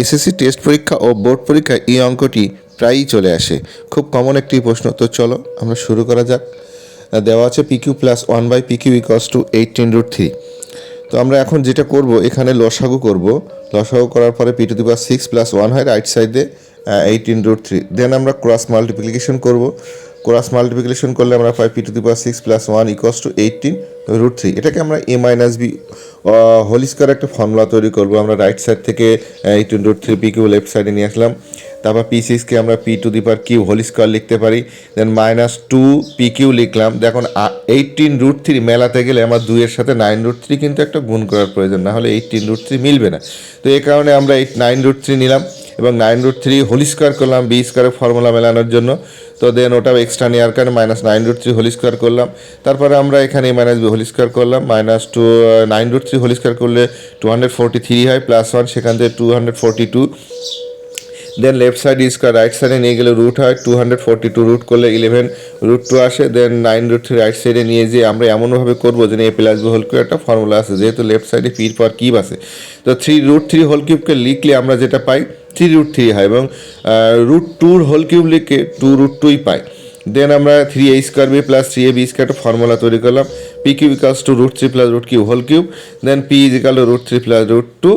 SSC test পরীক্ষা ও board পরীক্ষায় এই অঙ্কটি প্রায়ই চলে আসে। খুব কমন একটি প্রশ্ন। তো চলো, আমরা শুরু করা যাক। দেওয়া আছে PQ plus one by PQ equals to eighteen root three তো আমরা এখন যেটা করব, এখানে লসাগু করব। লসাগু করার পরে P to the six plus one হয় রাইট সাইডে এইটিন রুট থ্রি দেন আমরা ক্রস মাল্টিপ্লিকেশন করব। ক্রস মাল্টিপ্লিকেশন করলে আমরা পাই P to the power six plus one equals to eighteen root three এটাকে আমরা A minus B whole square একটা formula তৈরি করব। আমরা রাইট সাইড থেকে eighteen root three P Q left সাইডে নিয়ে আসলাম। তারপর পি সিক্সকে আমরা P to the power Q whole square লিখতে পারি। Then minus two P Q লিখলাম। দেখুন এইটিন রুট থ্রি মেলাতে গেলে আমার দুইয়ের সাথে নাইন রুট থ্রি কিন্তু একটা গুণ করার প্রয়োজন। না হলে এইটিন রুট থ্রি মিলবে না। তো এই কারণে আমরা এই নাইন রুট থ্রি নিলাম এবং nine root three whole square করলাম। বি স্কোয়ারের ফর্মুলা মেলানোর জন্য। তো দেন ওটাও এক্সট্রা নেওয়ার কারণে minus nine root three whole square করলাম। তারপরে আমরা এখানে মাইনাস বি হোল স্কোয়ার করলাম। Minus two nine root three whole square করলে টু হান্ড্রেড ফোরটি থ্রি হয় প্লাস ওয়ান সেখান থেকে two hundred forty two then left side square right সাইডে নিয়ে গেলে রুট হয় two hundred forty two root করলে ইলেভেন রুট টু আসে then nine root three right সাইডে নিয়ে যেয়ে আমরা এমনভাবে করব যে A plus B whole cube একটা ফর্মুলা আছে যেহেতু লেফট সাইডে পির পর কিউব আছে তো থ্রি রুট থ্রি হোল কিউবকে লিখলে আমরা যেটা পাই থ্রি রুট থ্রি হয় এবং রুট টুর হোল কিউব লিখে টু রুট টুই পাই। দেন আমরা three A square B plus three A B square একটা ফর্মুলা তৈরি করলাম। P Q equals to root three plus root Q whole cube then P is equal to root three plus root two